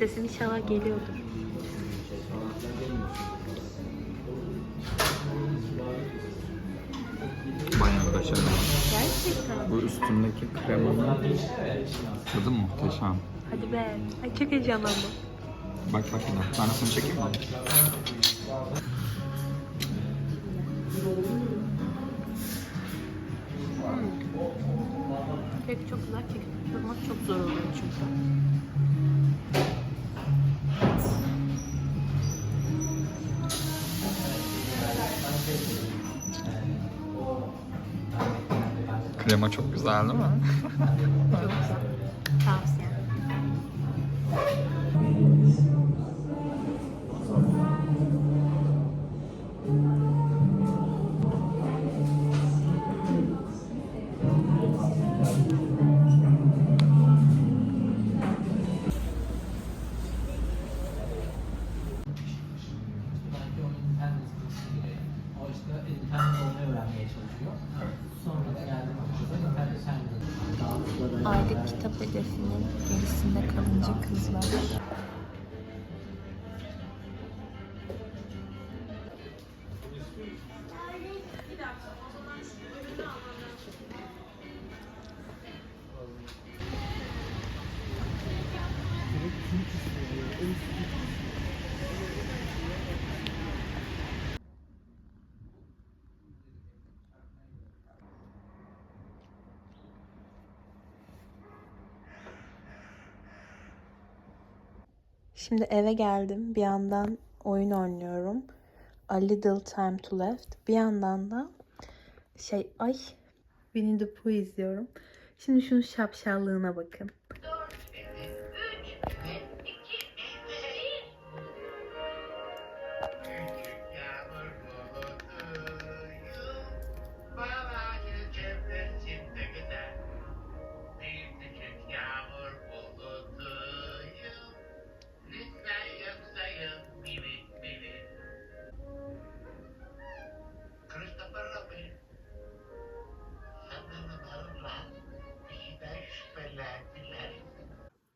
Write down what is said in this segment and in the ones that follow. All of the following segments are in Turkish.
Sesim inşallah geliyordur. Bayağı başarılı. Gerçekten. Bu üstündeki kremanın tadı muhteşem. Hadi be. Ay çok heyecanlandım. Bak bak bir daha. Ben seni çekeyim mi? Kek çok güzel. Kek tutturmak çok zor oluyor çünkü. Krema çok güzel değil mi? Çok güzel. Tavsiye. Olmayı öğrenmeye çalışıyor. Sonra Aylık kitap hedefinin gerisinde kalınca kızlar. Şimdi eve geldim. Bir yandan oyun oynuyorum. A Little Time to Left. Bir yandan da şey ay Winnie the Pooh izliyorum. Şimdi şunun şapşallığına bakın.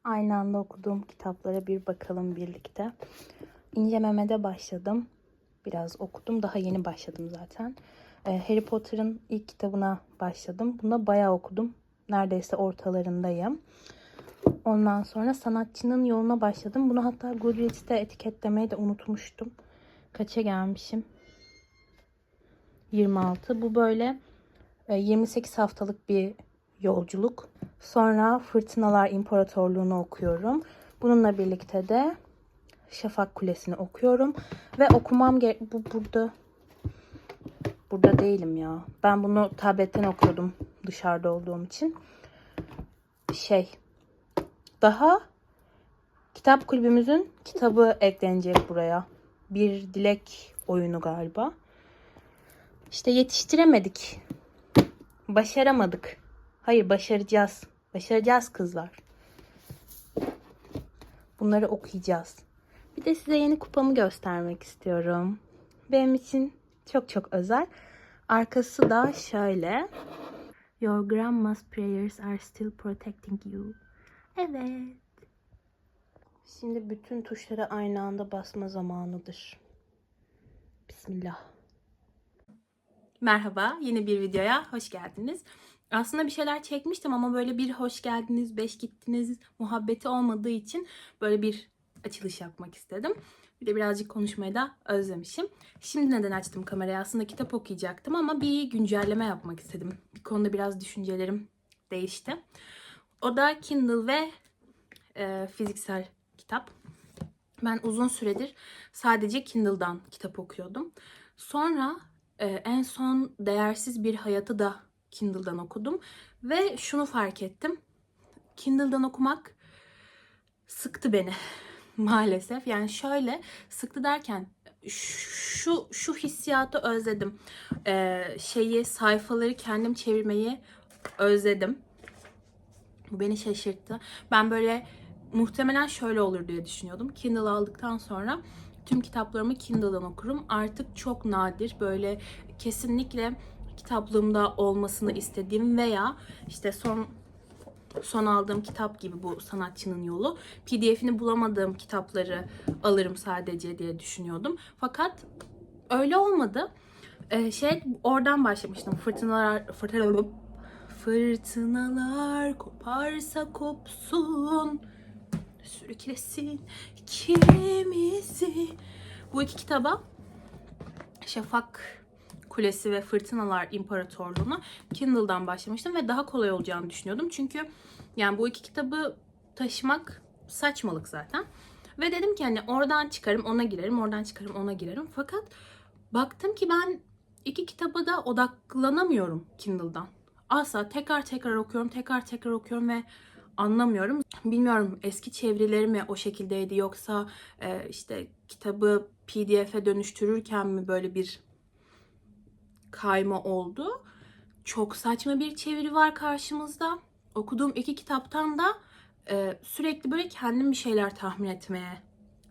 Aynı anda okuduğum kitaplara bir bakalım birlikte. İncelemede başladım. Biraz okudum. Daha yeni başladım zaten. Ee, Harry Potter'ın ilk kitabına başladım. Bunda bayağı okudum. Neredeyse ortalarındayım. Ondan sonra sanatçının yoluna başladım. Bunu hatta Goodreads'te etiketlemeyi de unutmuştum. Kaça gelmişim? 26. Bu böyle e, 28 haftalık bir yolculuk. Sonra Fırtınalar İmparatorluğunu okuyorum. Bununla birlikte de Şafak Kulesi'ni okuyorum. Ve okumam gerek... Bu burada... Burada değilim ya. Ben bunu tabletten okuyordum dışarıda olduğum için. Şey... Daha kitap kulübümüzün kitabı eklenecek buraya. Bir dilek oyunu galiba. İşte yetiştiremedik. Başaramadık. Hayır başaracağız. Başaracağız kızlar. Bunları okuyacağız. Bir de size yeni kupamı göstermek istiyorum. Benim için çok çok özel. Arkası da şöyle. Your grandma's prayers are still protecting you. Evet. Şimdi bütün tuşlara aynı anda basma zamanıdır. Bismillah. Merhaba, yeni bir videoya hoş geldiniz. Aslında bir şeyler çekmiştim ama böyle bir hoş geldiniz, beş gittiniz muhabbeti olmadığı için böyle bir açılış yapmak istedim. Bir de birazcık konuşmayı da özlemişim. Şimdi neden açtım kamerayı? Aslında kitap okuyacaktım ama bir güncelleme yapmak istedim. Bir konuda biraz düşüncelerim değişti. O da Kindle ve e, fiziksel kitap. Ben uzun süredir sadece Kindle'dan kitap okuyordum. Sonra e, en son Değersiz Bir Hayatı da Kindle'dan okudum. Ve şunu fark ettim. Kindle'dan okumak sıktı beni maalesef. Yani şöyle sıktı derken şu şu hissiyatı özledim. E, şeyi sayfaları kendim çevirmeyi özledim. Bu beni şaşırttı. Ben böyle muhtemelen şöyle olur diye düşünüyordum. Kindle aldıktan sonra tüm kitaplarımı Kindle'dan okurum. Artık çok nadir böyle kesinlikle kitaplığımda olmasını istediğim veya işte son son aldığım kitap gibi bu sanatçının yolu. PDF'ini bulamadığım kitapları alırım sadece diye düşünüyordum. Fakat öyle olmadı. Ee, şey oradan başlamıştım. Fırtınalar fırtınalar fırtınalar koparsa kopsun sürüklesin ikimizi. Bu iki kitaba Şafak Kulesi ve Fırtınalar İmparatorluğu'na Kindle'dan başlamıştım ve daha kolay olacağını düşünüyordum. Çünkü yani bu iki kitabı taşımak saçmalık zaten. Ve dedim ki hani oradan çıkarım ona girerim, oradan çıkarım ona girerim. Fakat baktım ki ben iki kitaba da odaklanamıyorum Kindle'dan. Asla tekrar tekrar okuyorum, tekrar tekrar okuyorum ve anlamıyorum. Bilmiyorum eski çevirileri mi o şekildeydi yoksa e, işte kitabı PDF'e dönüştürürken mi böyle bir kayma oldu. Çok saçma bir çeviri var karşımızda. Okuduğum iki kitaptan da e, sürekli böyle kendim bir şeyler tahmin etmeye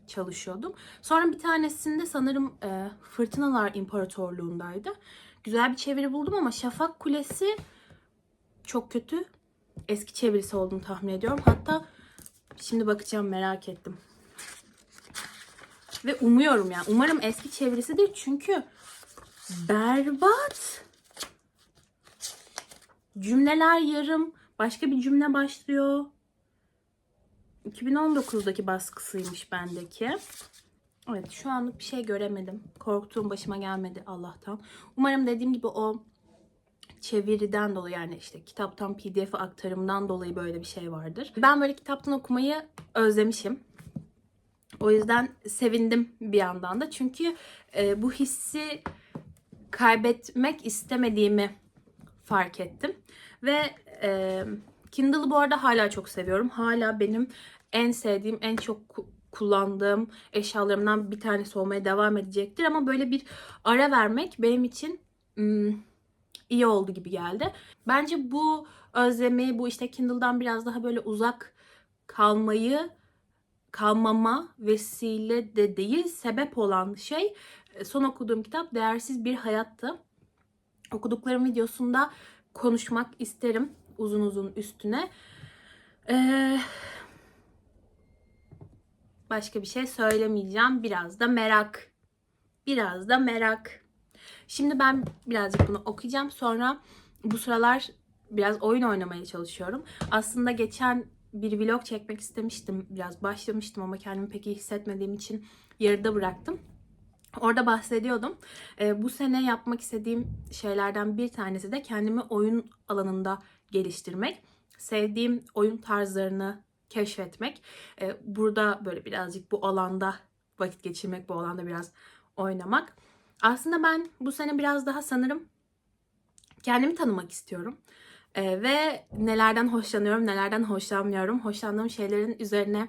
çalışıyordum. Sonra bir tanesinde sanırım e, Fırtınalar İmparatorluğundaydı. Güzel bir çeviri buldum ama Şafak Kulesi çok kötü. Eski çevirisi olduğunu tahmin ediyorum. Hatta şimdi bakacağım merak ettim. Ve umuyorum yani. Umarım eski çevirisidir çünkü berbat. Cümleler yarım. Başka bir cümle başlıyor. 2019'daki baskısıymış bendeki. Evet şu anlık bir şey göremedim. Korktuğum başıma gelmedi Allah'tan. Umarım dediğim gibi o çeviriden dolayı yani işte kitaptan pdf aktarımdan dolayı böyle bir şey vardır. Ben böyle kitaptan okumayı özlemişim. O yüzden sevindim bir yandan da. Çünkü e, bu hissi kaybetmek istemediğimi fark ettim. Ve e, Kindle'ı bu arada hala çok seviyorum. Hala benim en sevdiğim, en çok ku- kullandığım eşyalarımdan bir tanesi olmaya devam edecektir. Ama böyle bir ara vermek benim için hmm, iyi oldu gibi geldi. Bence bu özlemi, bu işte Kindle'dan biraz daha böyle uzak kalmayı kalmama vesile de değil, sebep olan şey son okuduğum kitap Değersiz Bir Hayattı. Okuduklarım videosunda konuşmak isterim uzun uzun üstüne. Ee, başka bir şey söylemeyeceğim. Biraz da merak. Biraz da merak. Şimdi ben birazcık bunu okuyacağım. Sonra bu sıralar biraz oyun oynamaya çalışıyorum. Aslında geçen bir vlog çekmek istemiştim. Biraz başlamıştım ama kendimi pek iyi hissetmediğim için yarıda bıraktım. Orada bahsediyordum. Ee, bu sene yapmak istediğim şeylerden bir tanesi de kendimi oyun alanında geliştirmek. Sevdiğim oyun tarzlarını keşfetmek. Ee, burada böyle birazcık bu alanda vakit geçirmek, bu alanda biraz oynamak. Aslında ben bu sene biraz daha sanırım kendimi tanımak istiyorum. Ee, ve nelerden hoşlanıyorum, nelerden hoşlanmıyorum. Hoşlandığım şeylerin üzerine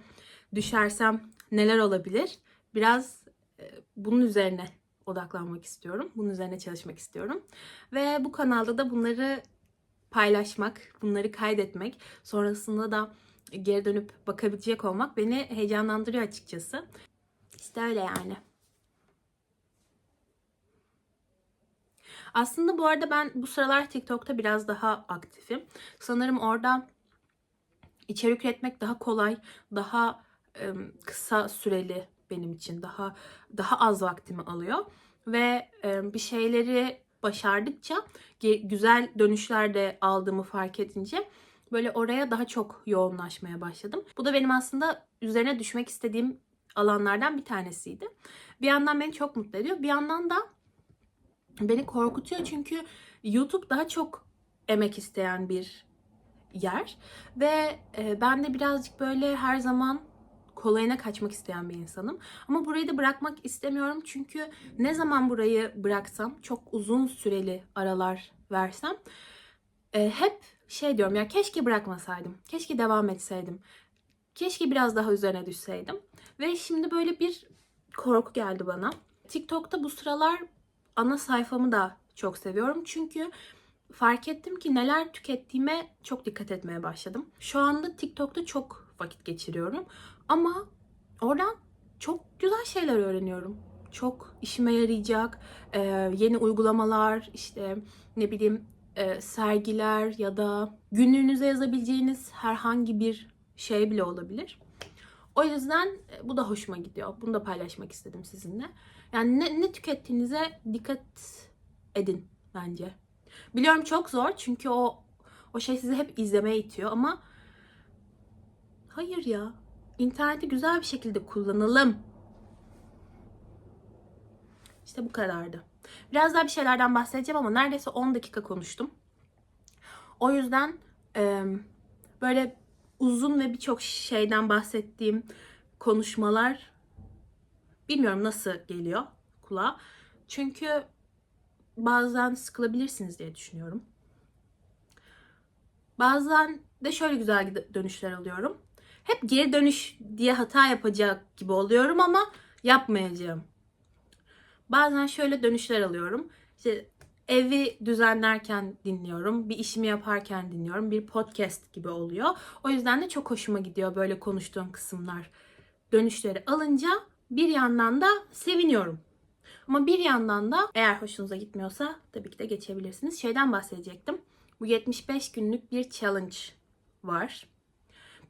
düşersem neler olabilir? Biraz e, bunun üzerine odaklanmak istiyorum. Bunun üzerine çalışmak istiyorum. Ve bu kanalda da bunları paylaşmak, bunları kaydetmek, sonrasında da geri dönüp bakabilecek olmak beni heyecanlandırıyor açıkçası. İşte öyle yani. Aslında bu arada ben bu sıralar TikTok'ta biraz daha aktifim. Sanırım orada içerik üretmek daha kolay, daha e, kısa süreli benim için. Daha daha az vaktimi alıyor ve e, bir şeyleri başardıkça güzel dönüşler de aldığımı fark edince böyle oraya daha çok yoğunlaşmaya başladım. Bu da benim aslında üzerine düşmek istediğim alanlardan bir tanesiydi. Bir yandan beni çok mutlu ediyor. Bir yandan da beni korkutuyor çünkü YouTube daha çok emek isteyen bir yer ve e, ben de birazcık böyle her zaman kolayına kaçmak isteyen bir insanım. Ama burayı da bırakmak istemiyorum çünkü ne zaman burayı bıraksam çok uzun süreli aralar versem e, hep şey diyorum ya keşke bırakmasaydım. Keşke devam etseydim. Keşke biraz daha üzerine düşseydim. Ve şimdi böyle bir korku geldi bana. TikTok'ta bu sıralar ana sayfamı da çok seviyorum. Çünkü fark ettim ki neler tükettiğime çok dikkat etmeye başladım. Şu anda TikTok'ta çok vakit geçiriyorum. Ama oradan çok güzel şeyler öğreniyorum. Çok işime yarayacak e, yeni uygulamalar, işte ne bileyim e, sergiler ya da günlüğünüze yazabileceğiniz herhangi bir şey bile olabilir. O yüzden e, bu da hoşuma gidiyor. Bunu da paylaşmak istedim sizinle. Yani ne, ne tükettiğinize dikkat edin bence. Biliyorum çok zor çünkü o o şey sizi hep izlemeye itiyor ama hayır ya. İnterneti güzel bir şekilde kullanalım. İşte bu kadardı. Biraz daha bir şeylerden bahsedeceğim ama neredeyse 10 dakika konuştum. O yüzden e, böyle uzun ve birçok şeyden bahsettiğim konuşmalar bilmiyorum nasıl geliyor kulağa. Çünkü bazen sıkılabilirsiniz diye düşünüyorum. Bazen de şöyle güzel dönüşler alıyorum. Hep geri dönüş diye hata yapacak gibi oluyorum ama yapmayacağım. Bazen şöyle dönüşler alıyorum. İşte evi düzenlerken dinliyorum, bir işimi yaparken dinliyorum, bir podcast gibi oluyor. O yüzden de çok hoşuma gidiyor böyle konuştuğum kısımlar. Dönüşleri alınca bir yandan da seviniyorum. Ama bir yandan da eğer hoşunuza gitmiyorsa tabii ki de geçebilirsiniz. Şeyden bahsedecektim. Bu 75 günlük bir challenge var.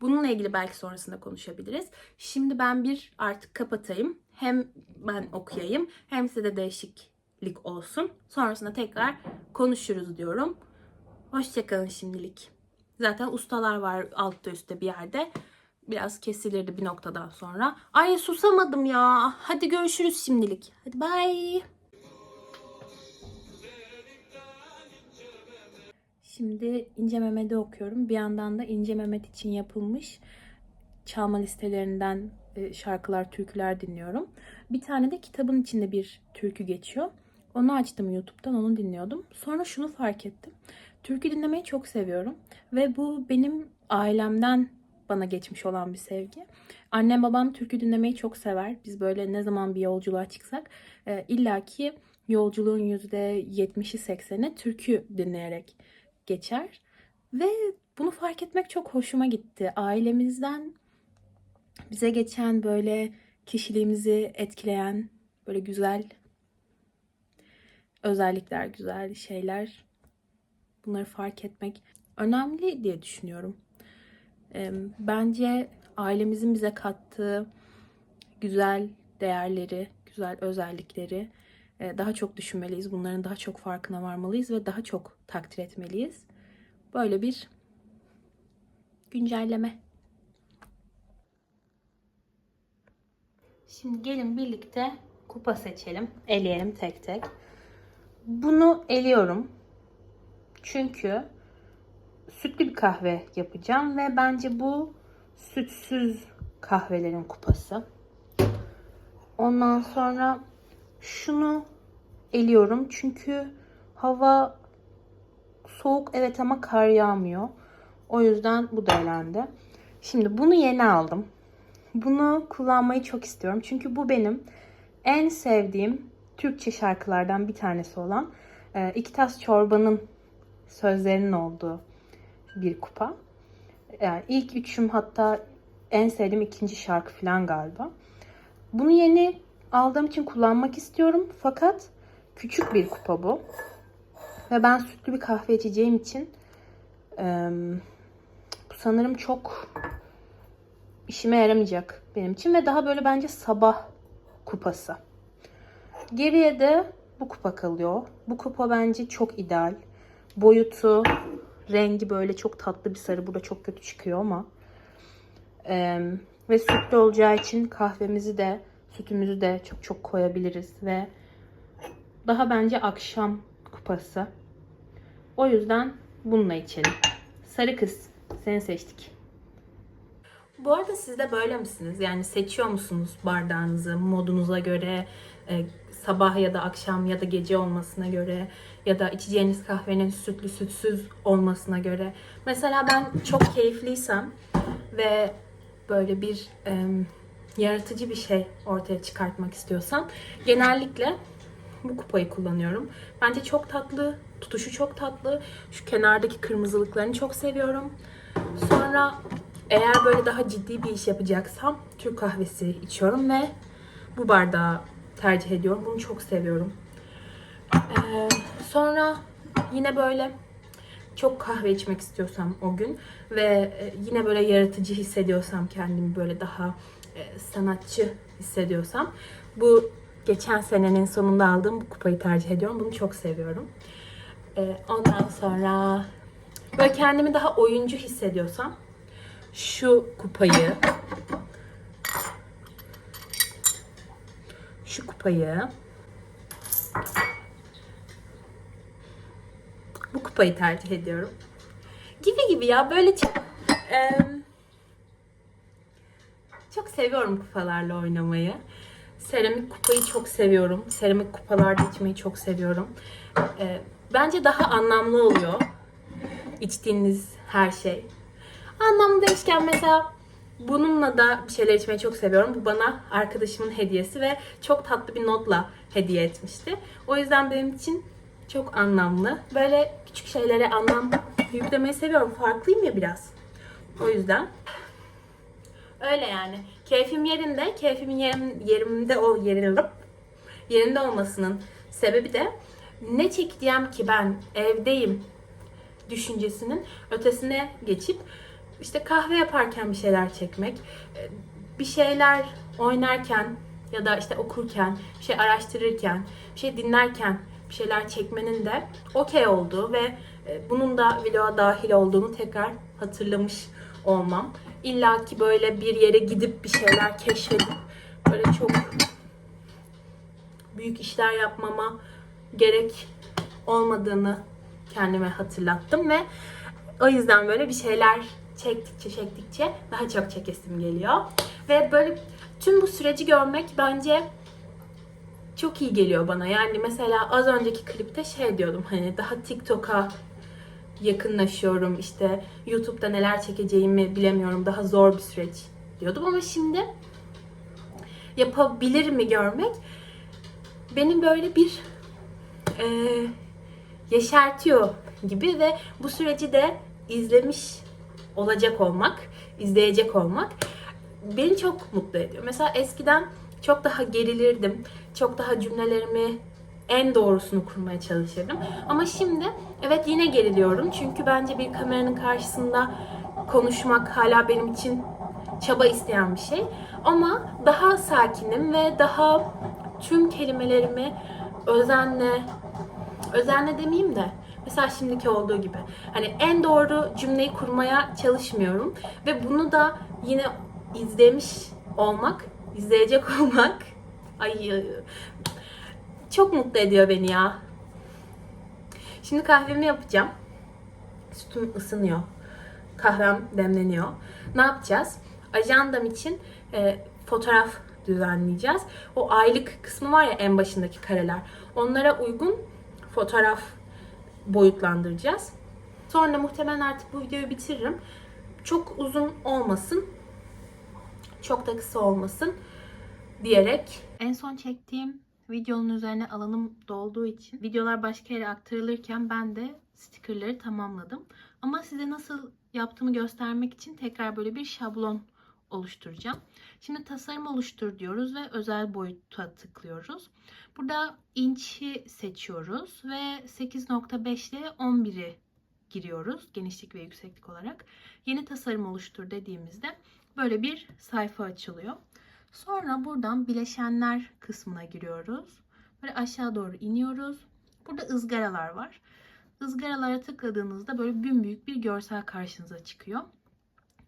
Bununla ilgili belki sonrasında konuşabiliriz. Şimdi ben bir artık kapatayım. Hem ben okuyayım hem size de değişiklik olsun. Sonrasında tekrar konuşuruz diyorum. Hoşçakalın şimdilik. Zaten ustalar var altta üstte bir yerde. Biraz kesilirdi bir noktadan sonra. Ay susamadım ya. Hadi görüşürüz şimdilik. Hadi bye. Şimdi İnce Mehmet'i okuyorum. Bir yandan da İnce Mehmet için yapılmış çalma listelerinden e, şarkılar, türküler dinliyorum. Bir tane de kitabın içinde bir türkü geçiyor. Onu açtım YouTube'dan, onu dinliyordum. Sonra şunu fark ettim. Türkü dinlemeyi çok seviyorum. Ve bu benim ailemden bana geçmiş olan bir sevgi. Annem babam türkü dinlemeyi çok sever. Biz böyle ne zaman bir yolculuğa çıksak e, illaki yolculuğun %70'i 80'i türkü dinleyerek geçer. Ve bunu fark etmek çok hoşuma gitti. Ailemizden bize geçen böyle kişiliğimizi etkileyen böyle güzel özellikler, güzel şeyler bunları fark etmek önemli diye düşünüyorum. Bence ailemizin bize kattığı güzel değerleri, güzel özellikleri daha çok düşünmeliyiz. Bunların daha çok farkına varmalıyız ve daha çok takdir etmeliyiz. Böyle bir güncelleme. Şimdi gelin birlikte kupa seçelim. Eleyelim tek tek. Bunu eliyorum. Çünkü sütlü bir kahve yapacağım ve bence bu sütsüz kahvelerin kupası. Ondan sonra şunu eliyorum çünkü hava soğuk evet ama kar yağmıyor. O yüzden bu da elendi. Şimdi bunu yeni aldım. Bunu kullanmayı çok istiyorum. Çünkü bu benim en sevdiğim Türkçe şarkılardan bir tanesi olan e, İki Tas Çorba'nın sözlerinin olduğu bir kupa. Yani ilk üçüm hatta en sevdiğim ikinci şarkı falan galiba. Bunu yeni aldığım için kullanmak istiyorum. Fakat küçük bir kupa bu. Ve ben sütlü bir kahve içeceğim için e, bu sanırım çok işime yaramayacak benim için. Ve daha böyle bence sabah kupası. Geriye de bu kupa kalıyor. Bu kupa bence çok ideal. Boyutu, rengi böyle çok tatlı bir sarı. Burada çok kötü çıkıyor ama. Ee, ve sütlü olacağı için kahvemizi de sütümüzü de çok çok koyabiliriz. Ve daha bence akşam kupası. O yüzden bununla içelim. Sarı kız seni seçtik. Bu arada siz de böyle misiniz? Yani seçiyor musunuz bardağınızı modunuza göre, e, sabah ya da akşam ya da gece olmasına göre ya da içeceğiniz kahvenin sütlü sütsüz olmasına göre. Mesela ben çok keyifliysem ve böyle bir e, yaratıcı bir şey ortaya çıkartmak istiyorsam genellikle bu kupayı kullanıyorum. Bence çok tatlı, tutuşu çok tatlı. Şu kenardaki kırmızılıklarını çok seviyorum. Sonra eğer böyle daha ciddi bir iş yapacaksam Türk kahvesi içiyorum ve bu bardağı tercih ediyorum. Bunu çok seviyorum. Ee, sonra yine böyle çok kahve içmek istiyorsam o gün ve e, yine böyle yaratıcı hissediyorsam kendimi böyle daha e, sanatçı hissediyorsam bu geçen senenin sonunda aldığım bu kupayı tercih ediyorum. Bunu çok seviyorum. E, ondan sonra böyle kendimi daha oyuncu hissediyorsam şu kupayı şu kupayı bu kupayı tercih ediyorum. Gibi gibi ya böyle çok em, çok seviyorum kupalarla oynamayı. Seramik kupayı çok seviyorum. Seramik kupalarda içmeyi çok seviyorum. E, bence daha anlamlı oluyor içtiğiniz her şey. Anlamlı demişken mesela bununla da bir şeyler içmeyi çok seviyorum. Bu bana arkadaşımın hediyesi ve çok tatlı bir notla hediye etmişti. O yüzden benim için çok anlamlı. Böyle küçük şeylere anlam yüklemeyi seviyorum. Farklıyım ya biraz. O yüzden. Öyle yani. Keyfim yerinde. Keyfimin yerim, yerimde o yerinde, yerinde olmasının sebebi de ne çekeceğim ki ben evdeyim düşüncesinin ötesine geçip işte kahve yaparken bir şeyler çekmek, e, bir şeyler oynarken ya da işte okurken, bir şey araştırırken, bir şey dinlerken bir şeyler çekmenin de okey olduğu ve e, bunun da vloga dahil olduğunu tekrar hatırlamış olmam. İlla ki böyle bir yere gidip bir şeyler keşfedip böyle çok büyük işler yapmama gerek olmadığını kendime hatırlattım ve o yüzden böyle bir şeyler çektikçe çektikçe daha çok çekesim geliyor. Ve böyle tüm bu süreci görmek bence çok iyi geliyor bana. Yani mesela az önceki klipte şey diyordum hani daha TikTok'a yakınlaşıyorum. işte YouTube'da neler çekeceğimi bilemiyorum. Daha zor bir süreç diyordum ama şimdi yapabilir mi görmek benim böyle bir e, yeşertiyor gibi ve bu süreci de izlemiş olacak olmak, izleyecek olmak beni çok mutlu ediyor. Mesela eskiden çok daha gerilirdim. Çok daha cümlelerimi en doğrusunu kurmaya çalışırdım. Ama şimdi evet yine geriliyorum. Çünkü bence bir kameranın karşısında konuşmak hala benim için çaba isteyen bir şey. Ama daha sakinim ve daha tüm kelimelerimi özenle özenle demeyeyim de mesela şimdiki olduğu gibi hani en doğru cümleyi kurmaya çalışmıyorum ve bunu da yine izlemiş olmak, izleyecek olmak ay çok mutlu ediyor beni ya. Şimdi kahvemi yapacağım. Sütüm ısınıyor. Kahvem demleniyor. Ne yapacağız? Ajandam için e, fotoğraf düzenleyeceğiz. O aylık kısmı var ya en başındaki kareler. Onlara uygun fotoğraf boyutlandıracağız. Sonra muhtemelen artık bu videoyu bitiririm. Çok uzun olmasın. Çok da kısa olmasın diyerek. En son çektiğim videonun üzerine alanım dolduğu için videolar başka yere aktarılırken ben de stickerları tamamladım. Ama size nasıl yaptığımı göstermek için tekrar böyle bir şablon oluşturacağım. Şimdi tasarım oluştur diyoruz ve özel boyuta tıklıyoruz. Burada inç'i seçiyoruz ve 8.5 ile 11'i giriyoruz genişlik ve yükseklik olarak. Yeni tasarım oluştur dediğimizde böyle bir sayfa açılıyor. Sonra buradan bileşenler kısmına giriyoruz. Böyle aşağı doğru iniyoruz. Burada ızgaralar var. Izgaralara tıkladığınızda böyle büyük bir görsel karşınıza çıkıyor.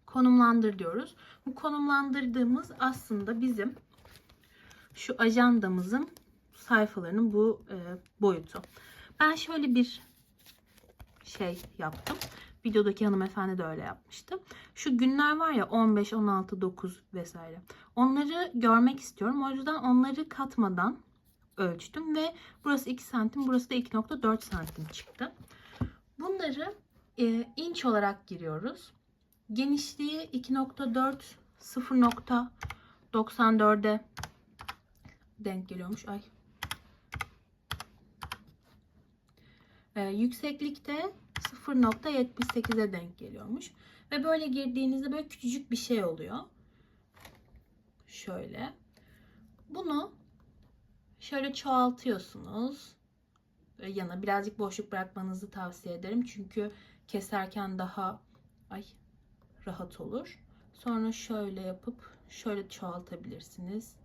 Konumlandır diyoruz. Bu konumlandırdığımız aslında bizim şu ajandamızın sayfalarının bu e, boyutu. Ben şöyle bir şey yaptım. Videodaki hanımefendi de öyle yapmıştı. Şu günler var ya 15, 16, 9 vesaire. Onları görmek istiyorum. O yüzden onları katmadan ölçtüm ve burası 2 santim, burası da 2.4 santim çıktı. Bunları e, inç olarak giriyoruz. Genişliği 2.4 0.94'e denk geliyormuş. Ay. Ee, yükseklikte 0.78'e denk geliyormuş. Ve böyle girdiğinizde böyle küçücük bir şey oluyor. Şöyle. Bunu şöyle çoğaltıyorsunuz. Böyle yana birazcık boşluk bırakmanızı tavsiye ederim. Çünkü keserken daha ay rahat olur. Sonra şöyle yapıp şöyle çoğaltabilirsiniz.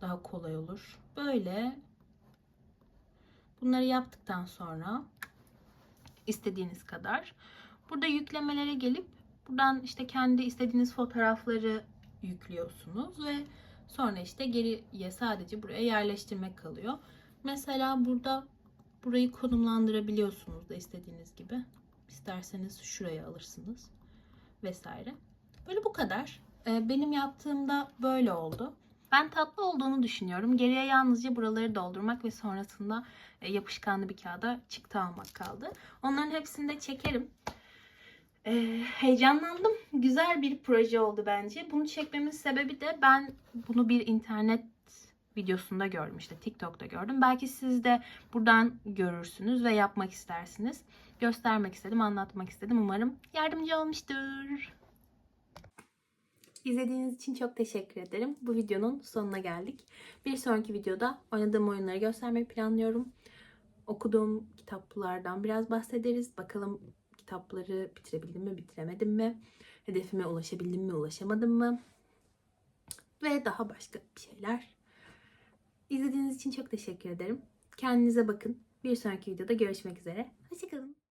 Daha kolay olur. Böyle bunları yaptıktan sonra istediğiniz kadar burada yüklemelere gelip buradan işte kendi istediğiniz fotoğrafları yüklüyorsunuz ve sonra işte geriye sadece buraya yerleştirmek kalıyor. Mesela burada burayı konumlandırabiliyorsunuz da istediğiniz gibi. İsterseniz şuraya alırsınız vesaire. Böyle bu kadar. Ee, Benim yaptığımda böyle oldu. Ben tatlı olduğunu düşünüyorum. Geriye yalnızca buraları doldurmak ve sonrasında e, yapışkanlı bir kağıda çıktı almak kaldı. Onların hepsini de çekerim. Ee, heyecanlandım. Güzel bir proje oldu bence. Bunu çekmemin sebebi de ben bunu bir internet videosunda gördüm işte TikTok'ta gördüm. Belki siz de buradan görürsünüz ve yapmak istersiniz. Göstermek istedim, anlatmak istedim. Umarım yardımcı olmuştur. İzlediğiniz için çok teşekkür ederim. Bu videonun sonuna geldik. Bir sonraki videoda oynadığım oyunları göstermeyi planlıyorum. Okuduğum kitaplardan biraz bahsederiz. Bakalım kitapları bitirebildim mi, bitiremedim mi? Hedefime ulaşabildim mi, ulaşamadım mı? Ve daha başka bir şeyler. İzlediğiniz için çok teşekkür ederim. Kendinize bakın. Bir sonraki videoda görüşmek üzere. Hoşçakalın.